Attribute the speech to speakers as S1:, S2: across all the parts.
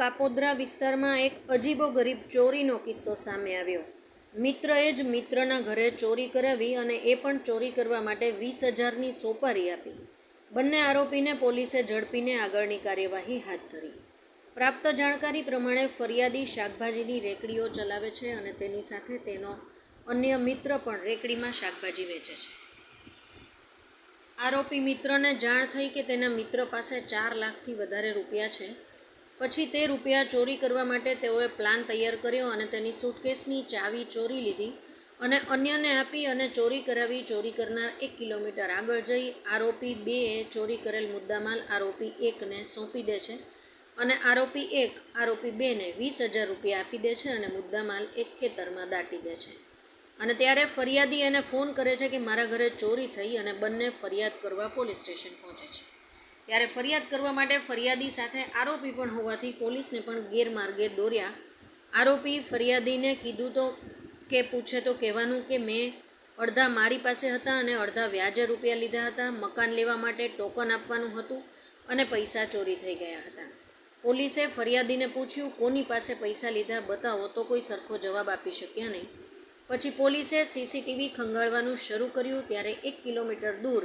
S1: કાપોદ્રા વિસ્તારમાં એક અજીબો ગરીબ ચોરીનો કિસ્સો સામે આવ્યો. મિત્રએ જ મિત્રના ઘરે ચોરી કરાવી અને એ પણ ચોરી કરવા માટે વીસ હજારની સોપારી આપી. બંને આરોપીને પોલીસે ઝડપીને આગળની કાર્યવાહી હાથ ધરી. પ્રાપ્ત જાણકારી પ્રમાણે ફરિયાદી શાકભાજીની રેકડીઓ ચલાવે છે અને તેની સાથે તેનો અન્ય મિત્ર પણ રેકડીમાં શાકભાજી વેચે છે. આરોપી મિત્રને જાણ થઈ કે તેના મિત્ર પાસે ચાર લાખથી વધારે રૂપિયા છે. પછી તે રૂપિયા ચોરી કરવા માટે તેઓએ પ્લાન તૈયાર કર્યો અને તેની સૂટકેસની ચાવી ચોરી લીધી અને અન્યને આપી અને ચોરી કરાવી. ચોરી કરનાર એક કિલોમીટર આગળ જઈ આરોપી બેએ ચોરી કરેલ મુદ્દામાલ આરોપી એકને સોંપી દે છે અને આરોપી એક આરોપી બેને વીસ હજાર રૂપિયા આપી દે છે અને મુદ્દામાલ એક ખેતરમાં દાટી દે છે. અને ત્યારે ફરિયાદી એને ફોન કરે છે કે મારા ઘરે ચોરી થઈ અને બંને ફરિયાદ કરવા પોલીસ સ્ટેશન પહોંચે છે. ત્યારે ફરિયાદ કરવા માટે ફરિયાદી સાથે આરોપી પણ હોવાથી પોલીસને પણ ગેરમાર્ગે દોર્યા. આરોપી ફરિયાદીને કીધું તો કે, પૂછે તો કહેવાનું કે મેં અડધા મારી પાસે હતા અને અડધા વ્યાજે રૂપિયા લીધા હતા. મકાન લેવા માટે ટોકન આપવાનું હતું અને પૈસા ચોરી થઈ ગયા હતા. પોલીસે ફરિયાદીને પૂછ્યું, કોની પાસે પૈસા લીધા બતાવો તો કોઈ સરખો જવાબ આપી શક્યા નહીં. પછી પોલીસે સીસીટીવી ખંગાળવાનું શરૂ કર્યું. ત્યારે એક કિલોમીટર દૂર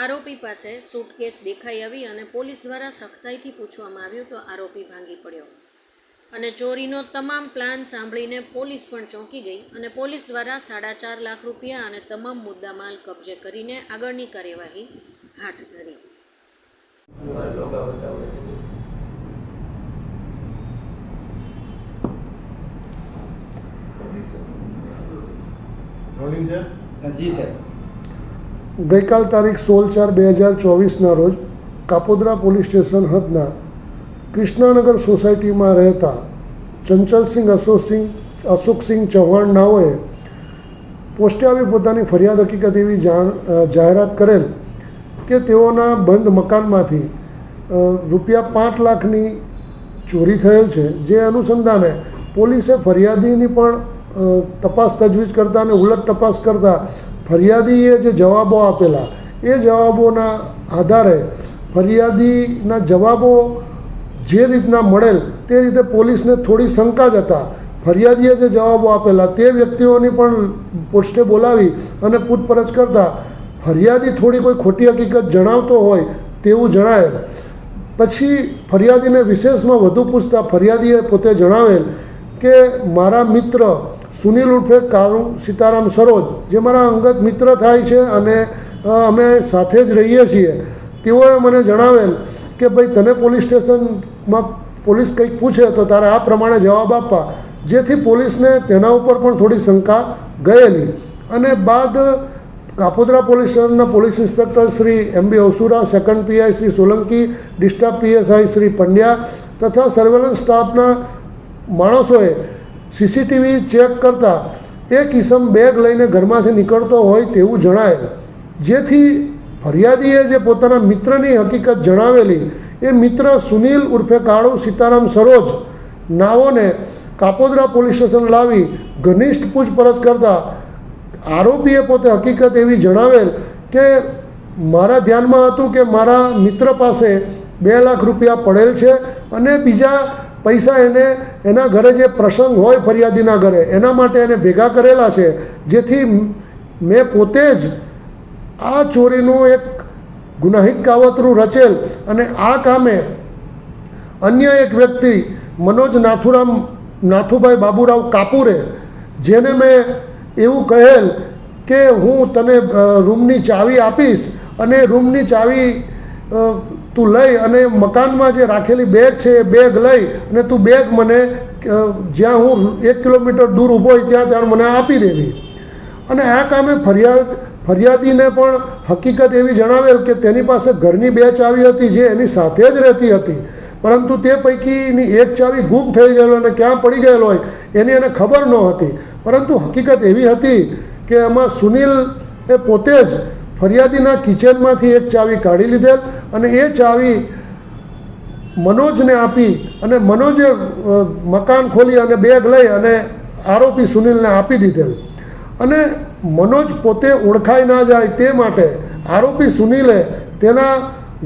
S1: આરોપી પાસે સૂટકેસ દેખાઈ આવી અને પોલીસ દ્વારા સખ્તાઈથી પૂછવામાં આવ્યું તો આરોપી ભાંગી પડ્યો. અને ચોરીનો તમામ પ્લાન સાંભળીને પોલીસ પણ ચોંકી ગઈ અને પોલીસ દ્વારા સાડા ચાર લાખ રૂપિયા અને તમામ મુદ્દામાલ કબજે કરીને આગળની કાર્યવાહી હાથ ધરી.
S2: રોલિંગ છે?
S3: જી સર.
S4: ગઈકાલ તારીખ સોળ ચાર બે હજાર ચોવીસના રોજ કાપોદ્રા પોલીસ સ્ટેશન હદના કૃષ્ણાનગર સોસાયટીમાં રહેતા ચંચલસિંહ અશોકસિંહ અશોકસિંહ ચૌહાણ નાઓએ પોસ્ટે આવી પોતાની ફરિયાદ હકીકત એવી જાણ જાહેરાત કરેલ કે તેઓના બંધ મકાનમાંથી રૂપિયા પાંચ લાખની ચોરી થયેલ છે. જે અનુસંધાને પોલીસે ફરિયાદીની પણ તપાસ તજવીજ કરતા અને ઉલટ તપાસ કરતા ફરિયાદીએ જે જવાબો આપેલા, એ જવાબોના આધારે ફરિયાદીના જવાબો જે રીતના મળેલ તે રીતે પોલીસને થોડી શંકા જ હતા. ફરિયાદીએ જે જવાબો આપેલા તે વ્યક્તિઓની પણ પોસ્ટે બોલાવી અને પૂછપરછ કરતાં ફરિયાદી થોડી કોઈ ખોટી હકીકત જણાવતો હોય તેવું જણાયેલ. પછી ફરિયાદીને વિશેષમાં વધુ પૂછતા ફરિયાદીએ પોતે જણાવેલ કે મારા મિત્ર સુનિલ ઉર્ફે કારુ સીતારામ સરોજ, જે મારા અંગત મિત્ર થાય છે અને અમે સાથે જ રહીએ છીએ, તેઓએ મને જણાવેલ કે ભાઈ તને પોલીસ સ્ટેશનમાં પોલીસ કંઈક પૂછે તો તારે આ પ્રમાણે જવાબ આપવા. જેથી પોલીસને તેના ઉપર પણ થોડી શંકા ગયેલી. અને બાદ કાપોદ્રા પોલીસ સ્ટેશનના police inspector Shri M B Osura second PI Shri Solanki disturb PSI Shri Pandya તથા સર્વેલન્સ સ્ટાફના માણસોએ સીસીટીવી ચેક કરતાં એક કિસમ બેગ લઈને ઘરમાંથી નીકળતો હોય તેવું જણાયેલ. જેથી ફરિયાદીએ જે પોતાના મિત્રની હકીકત જણાવેલી, એ મિત્ર સુનિલ ઉર્ફે કાળુ સીતારામ સરોજ નાઓને કાપોદરા પોલીસ સ્ટેશન લાવી ઘનિષ્ઠ પૂછપરછ કરતા આરોપીએ પોતે હકીકત એવી જણાવેલ કે મારા ધ્યાનમાં હતું કે મારા મિત્ર પાસે બે લાખ રૂપિયા પડેલ છે અને બીજા પૈસા એને, એના ઘરે જે પ્રસંગ હોય ફરિયાદીના ઘરે, એના માટે એને ભેગા કરેલા છે, જેથી મેં પોતે જ આ ચોરીનું એક ગુનાહિત કાવતરું રચેલ અને આ કામે અન્ય એક વ્યક્તિ, મનોજ નાથુરામ, નાથુભાઈ બાબુરાવ કાપુરે, જેને મેં એવું કહેલ કે હું તને રૂમની ચાવી આપીશ અને રૂમની ચાવી તું લઈ અને મકાનમાં જે રાખેલી બેગ છે એ બેગ લઈ અને તું બેગ મને જ્યાં હું એક કિલોમીટર દૂર ઊભો હોય ત્યાં ત્યાં મને આપી દેવી. અને આ કામે ફરિયાદ, ફરિયાદીને પણ હકીકત એવી જણાવેલ કે તેની પાસે ઘરની બે ચાવી હતી જે એની સાથે જ રહેતી હતી. પરંતુ તે પૈકીની એક ચાવી ગુમ થઈ ગયેલો અને ક્યાં પડી ગયેલો હોય એની એને ખબર ન હતી. પરંતુ હકીકત એવી હતી કે એમાં સુનિલ એ પોતે જ ફરિયાદીના કિચનમાંથી એક ચાવી કાઢી લીધેલ અને એ ચાવી મનોજને આપી અને મનોજે મકાન ખોલી અને બેગ લઈ અને આરોપી સુનિલને આપી દીધેલ. અને મનોજ પોતે ઓળખાઈ ના જાય તે માટે આરોપી સુનિલે તેના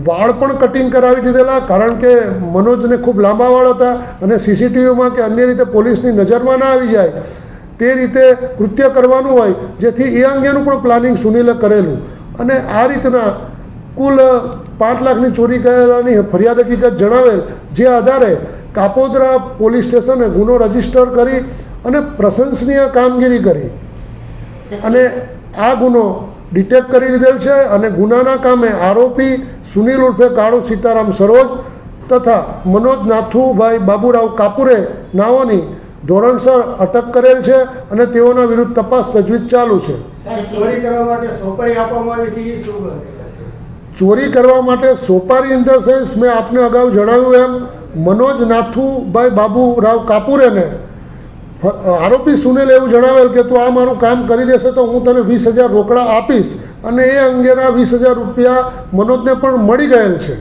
S4: વાળ પણ કટિંગ કરાવી દીધેલા, કારણ કે મનોજને ખૂબ લાંબા વાળ હતા અને સીસીટીવીમાં કે અન્ય રીતે પોલીસની નજરમાં ના આવી જાય. તે રીતે કૃત્ય કરવાનું હોય, જેથી એ અંગેનું પણ પ્લાનિંગ સુનિલે કરેલું. અને આ રીતના કુલ પાંચ લાખની ચોરી કરેલાની ફરિયાદ હકીકત જણાવેલ, જે આધારે કાપોદરા પોલીસ સ્ટેશને ગુનો રજિસ્ટર કરી અને પ્રશંસનીય કામગીરી કરી. અને આ ગુનો ડિટેક્ટ કરી લીધેલ છે અને ગુનાના કામે આરોપી સુનિલ ઉર્ફે કાળુ સીતારામ સરોજ તથા મનોજ નાથુભાઈ બાબુરાવ કાપુરે નાઓની ધોરણસર અટક કરેલ છે અને તેઓના વિરુદ્ધ તપાસ તજવીજ ચાલુ છે
S3: ચોરી કરવા માટે સોપારી આપવામાં આવી હતી એ શું કરે?
S4: ચોરી કરવા માટે સોપારી ઇન ધ સેન્સ મેં આપને અગાઉ જણાવ્યું એમ મનોજ નાથુભાઈ બાબુરાવ કાપુરેને આરોપી સુનિલ એવું જણાવેલ કે તું આ મારું કામ કરી દેશે તો હું તને વીસ હજાર રોકડા આપીશ અને એ અંગેના વીસ હજાર રૂપિયા મનોજને પણ મળી ગયેલ છે